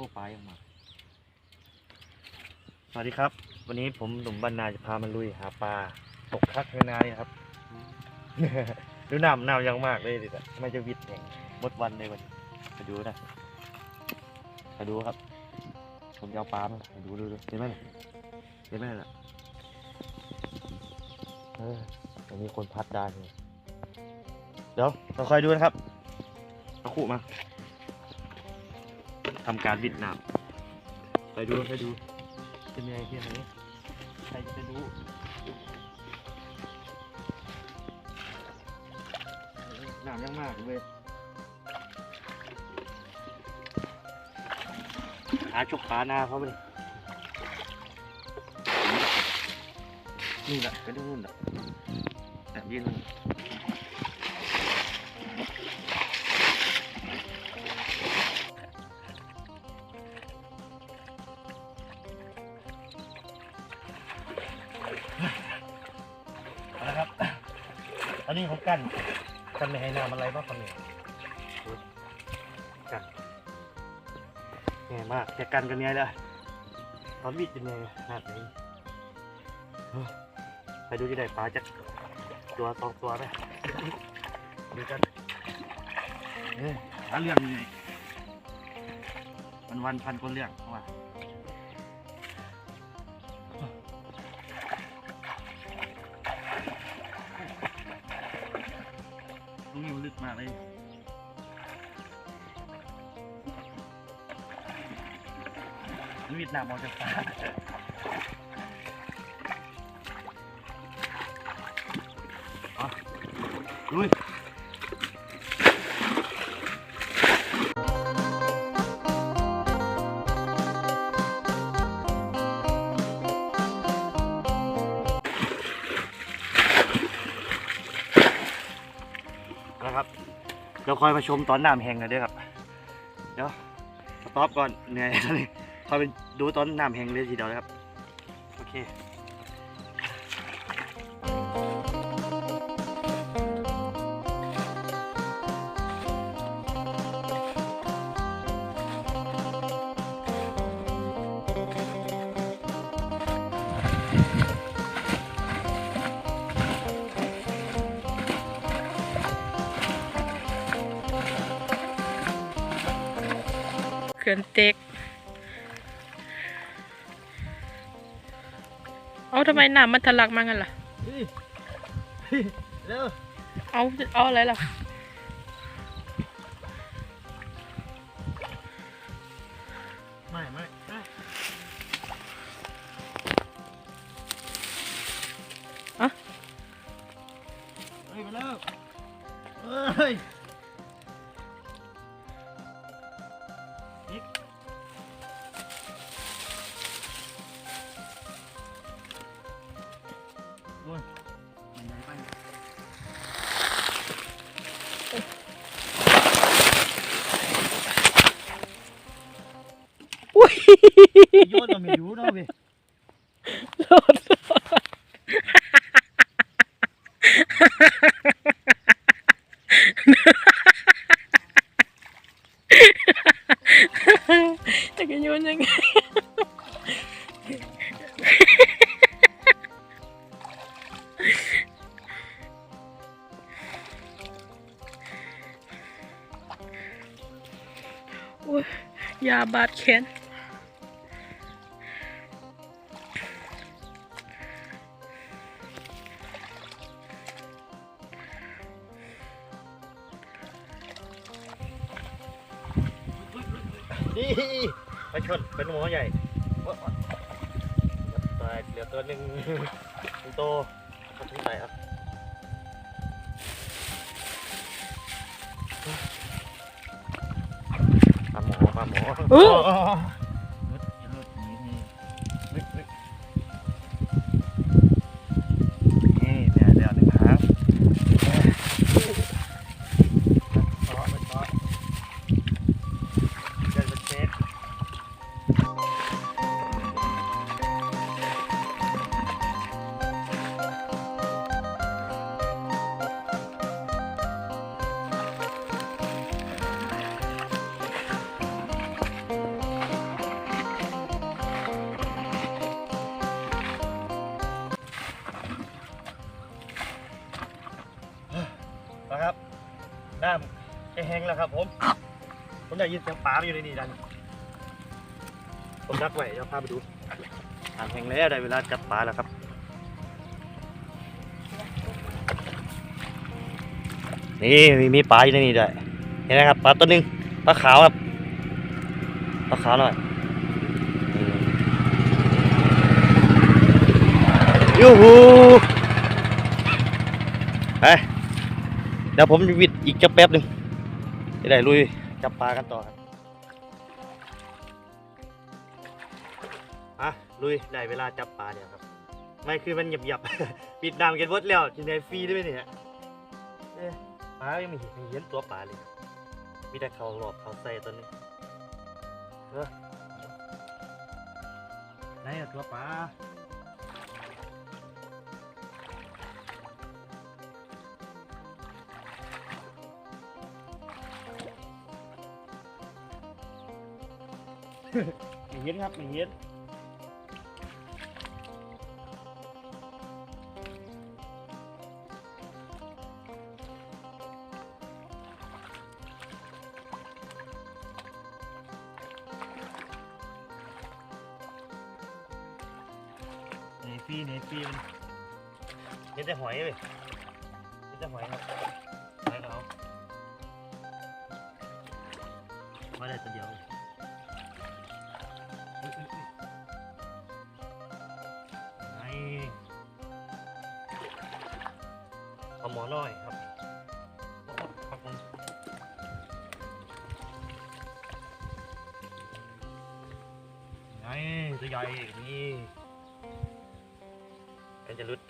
อ้ปลายังมา สวัสดีครับ วันนี้ผมหนุ่มบรรณาจะพามาลุยหาปลาตกคักในนานี่ครับดูน้ำน้ำยังมากเลยดิทำไมจะวิดแห่งหมดวันเลยวันนี้ไปดูนะไปดูครับ ผมจะเอาปลามาไปดูดูดูเห็นไหมน่ะเห็นไหมล่ะเออมันมีคนพัดได้เลยเดี๋ยวเราคอยดูนะครับเอาขู่มา ทำการวิดน้ำไปดูไปดูจะมีอะไรที่ไหนใครจะดูน้ำยังมากเลยหาชกปลาหน้าเขาไปนี่แหละไปดูนู่นแหละแอบยืนนั่น อนนี้ผมกั้นกันไม่ให้น้ำอะไรบ้างครับเนี่ยดูกันแง่มากจะกันกันไงเลยตอนวิดจะไงขนาดนี้เฮ้ยไปดูที่ได้ปลาจากตัวสองตัวไหมดูกันเอ้ยหาเรื่องยังไงวันวันๆพันคนเรื่องเข้ามา นี้มันลึกมากเลยมันวิดน้ำออกจากปลาเอาลุย คอยมาชมตอนน้ำแห้งกันด้วยครับ เดี๋ยวสต็อปก่อนเหนื่อยแล้วนี่คอยไปดูตอนน้ำแห้งเลยทีเดียวนะครับ โอเค ขื่อนเต็ก เอาทำไมน้ำมันทะลักมางั้นล่ะ เร็ว เอาเอาอะไรล่ะไม่ไม่ไม่อะเฮ้ยมาแล้วเฮ้ย ไม่รู้เนาะเว้ยโดจะกันโยนยังไงยาบาดแขน นี่ไปชนเป็นหมอใหญ่โอ๊ยโอ๊ยตายเหลือตัวหนึ่งตัวโตเขาทิ้งไปครับปลาหมอปลาหมอ ห้งแล้วครับ ผม ผมได้ยินเสียงปลาอยู่ในนี่ดันผมดักไว้เดี๋ยวพาไปดูอ่างแห้งแล้วได้เวลาจับปลาแล้วครับนี่มีมีปลาอยู่ในนี่ด้วยเห็นไหมครับปลาตัวหนึ่งปลาขาวครับปลาขาวหน่อยยูฮูไปเดี๋ยวผมจะวิดอีกจะแป๊บหนึ่ง จะได้ลุยจับปลากันต่อครับอะลุยได้เวลาจับปลาเนี่ยครับ ไม่คือมันหยับหยับปิดน้ำกันหมดแล้วจินได้ฟรีได้ไหมเนี่ยปลายังไม่เห็นไม่เห็นตัวปลาเลยมีแต่เขาหลอกเขาใส่ตัวนี้เออไหนอะตัวปลา ไม่เห็นครับไม่เห็นเนฟี่เนฟี่มันเห็นแต่หอยเลยเห็นแต่หอยครับ ตัวใหญ่นี่เป็นจะรุด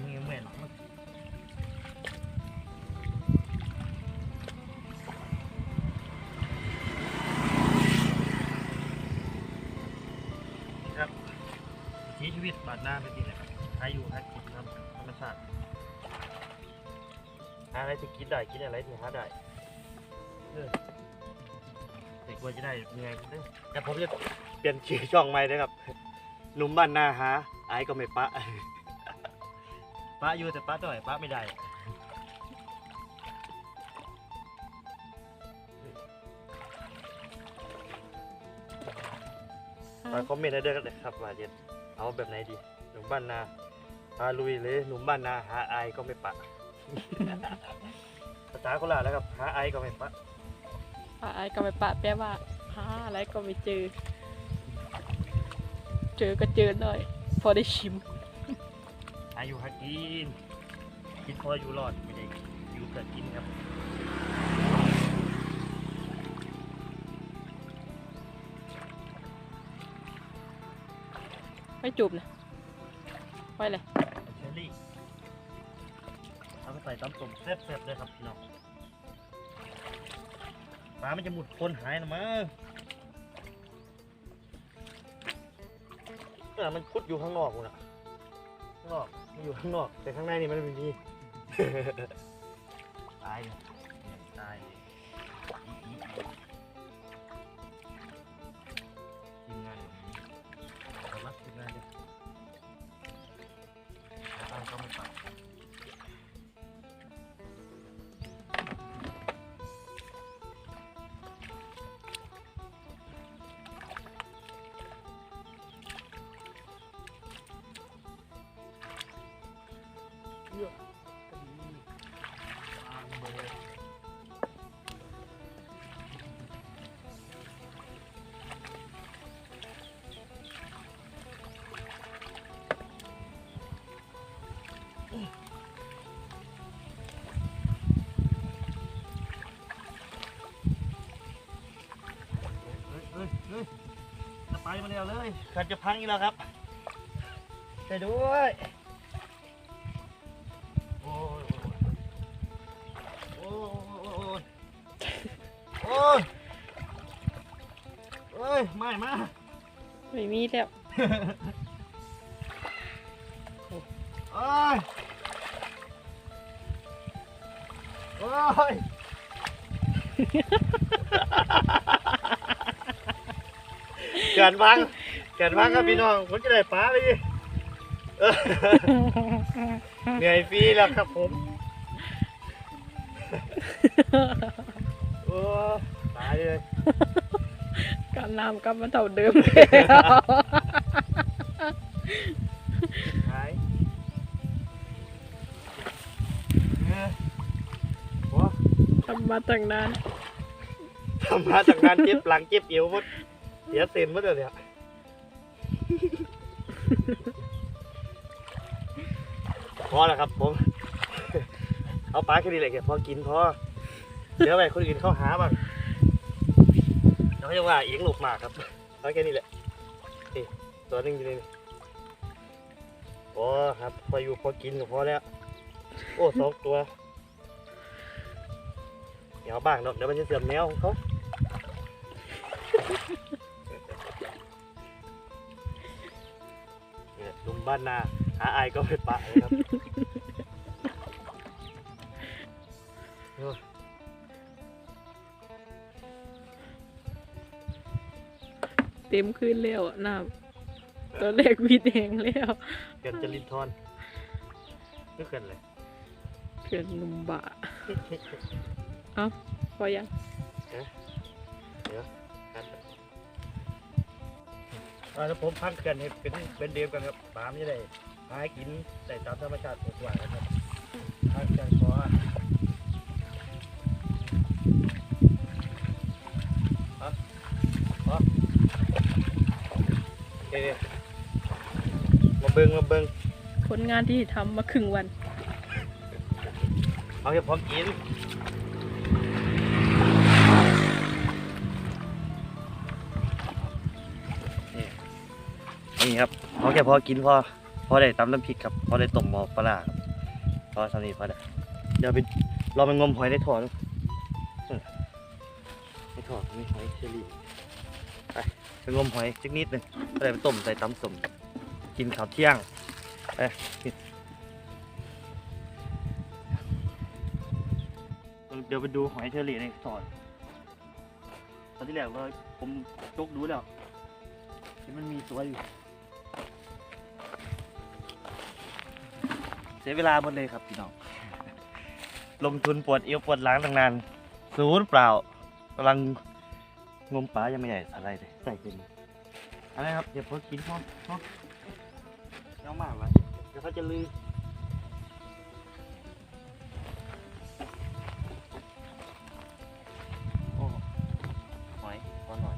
มึงยังเมื่อยหลังเลยครับชีชีวิตบาดหน้าเป็นจริงนครับหาอยู่หากินครับธรรมชาติหาอะไรที่กินได้กินอะไรที่หาได้เออแต่กลัวจะได้เหนื่อยเด้อแต่ผมจะเปลี่ยนชื่อช่องใหม่นะครับหนุ่มบ้านนาหาไอ้ก็ไม่ปะ ปะอยู่แต่ปะต่อยปะไม่ได้มาคอมเมนต์ได้ด้วยกันเลยครับว่าจะเอาแบบไหนดีหนุ่มบ้านนาพาลุยเลยหนุ่มบ้านนาหาไอายก็ไม่ปะ ภาษาโคราชแล้วครับหาไอายก็ไม่ปะปะไอ้ก็ไปปะแปลว่าหาอะไรก็ไม่เจอ เจอก็เจอหน่อย พอได้ชิม อายุหากินกินพออยู่รอดไม่ได้อยู่เพื่อกินครับไม่จูบนะไว้เลยเชอรี่เอาไปใส่ตำส้มแซ่บๆเลยครับพี่น้องปลามันจะหมุดคนหายนะมั้งเออมันคุดอยู่ข้างนอกคุณอะ ข้างนอกมันอยู่ข้างนอก แต่ข้างในนี่มันไม่มี ตายเนี่ยตาย มาแล้วเลยขันจะพังอีกแล้วครับช่วยด้วยโอ้ยโอ้ยโอ้ยโอ้ยโอ้ยไม่มาไม่มีแล้วโอ้ยโอ้ย เกินพังเกินพังครับพี่น้องผมจะได้ปลาไปดิเออเหนื่อยฟรีแล้วครับผมโอ้ตายเลยการน้ำกลับมาเท่าเดิมแล้วหายเออโอ้ทำมาตั้งนานทำมาจากงานเจ็บหลังเจ็บเอวหมด เสียเซนหมดเลยเนี่ยพอแล้วครับผม เอาปลาแค่นี้แหละแกพอกินพอเดี๋ยวไปคนอื่นเข้าหาบ้างแล้วเขาจะว่าเอียงหลบหมากครับเอาแค่นี้แหละนี่ตัวนึงอยู่นี่โอ้ครับพออยู่พอกินก็พอแล้ว โอ้สองตัวเดี๋ยวเอาบ้างเนาะเดี๋ยวมันจะเสื่อมแนวของเขา บ้านนาหาอายก็ไปปะเลยครับเต็มขึ้นแล้วอะน้ำตัวแรกมีแดงแล้วเกินจะลินทอนไม่เกินเลยเพื่อนหนุ่มบะเอ้าพอยังอ่า แล้วผมพักกันให้เป็นเป็นเดียวกันครับปลาไม่ได้หากินแต่ตามธรรมชาติผมว่านะครับพักกันพอฮะฮะโอเคมาเบิงมาเบิงผลงานที่ทำมาครึ่งวัน เอาแค่พอกินนี่ นี่ครับเอาแค่พอกินพอพอได้ตำน้ำพริกครับพอได้ต้มหม้อปลาพอสำนี้พอได้เดี๋ยวไปรอไปงมหอยในถ่อนะอืมในถ่อมีหอยเชอรี่ไปไปงมหอยจักนิดหนึงก็ได้ไปต้มใส่ตำสมกินข้าวเที่ยงไปกินเดี๋ยวไปดูหอยเชอรี่ในซอยตอนที่แรกเราผมจกดูแล้วเห็นมันมีตัวอยู่ เสียเวลาหมดเลยครับพี่น้องลงทุนปวดเอวปวดหลังตั้งนานศูนย์เปล่ากำลังงมปลายังไม่ใหญ่อะไรเลยใส่กินอะไรครับเดี๋ยวพอกินพ่อพ่อเยอะมากเลยเดี๋ยวเขาจะลืมโอ้หอยพอหน่อย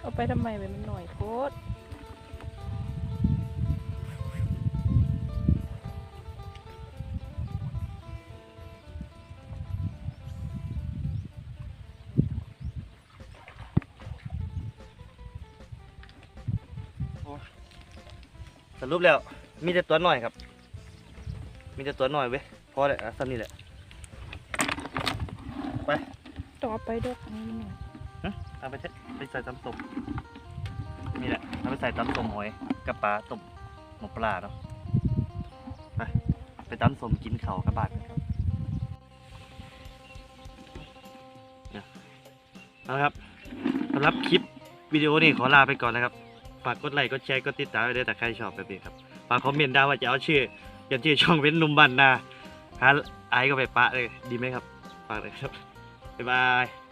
เอาไปทำไมมันหน่อยโคตร รุปแล้ว มีแต่ตัวหน่อยครับ มีแต่ตัวหน่อยเว้ยพอเลยอะสั้นนี่แหละต่อไปด้วยนี่หน่อยเอาไปเทไปใส่ตำส้มนี่แหละเอาไปใส่ตำส้มหอยกับปลาต้มหมกปลาเนาะไปไปตำส้มกินเข่าวกับบาดกันครับเนี่ยเอาละครับสำหรับคลิปวิดีโอนี้ขอลาไปก่อนนะครับ ฝากกดไลค์กดแชร์กดติดตามไว้ด้วยแต่ใครชอบแบบนี้ครับฝากคอมเมนต์ได้ว่าจะเอาชื่อยันชื่อช่องเว้นนุ่มบันนาหาไอ้ก็ไปปะเลยดีไหมครับฝากเลยครับบ๊ายบาย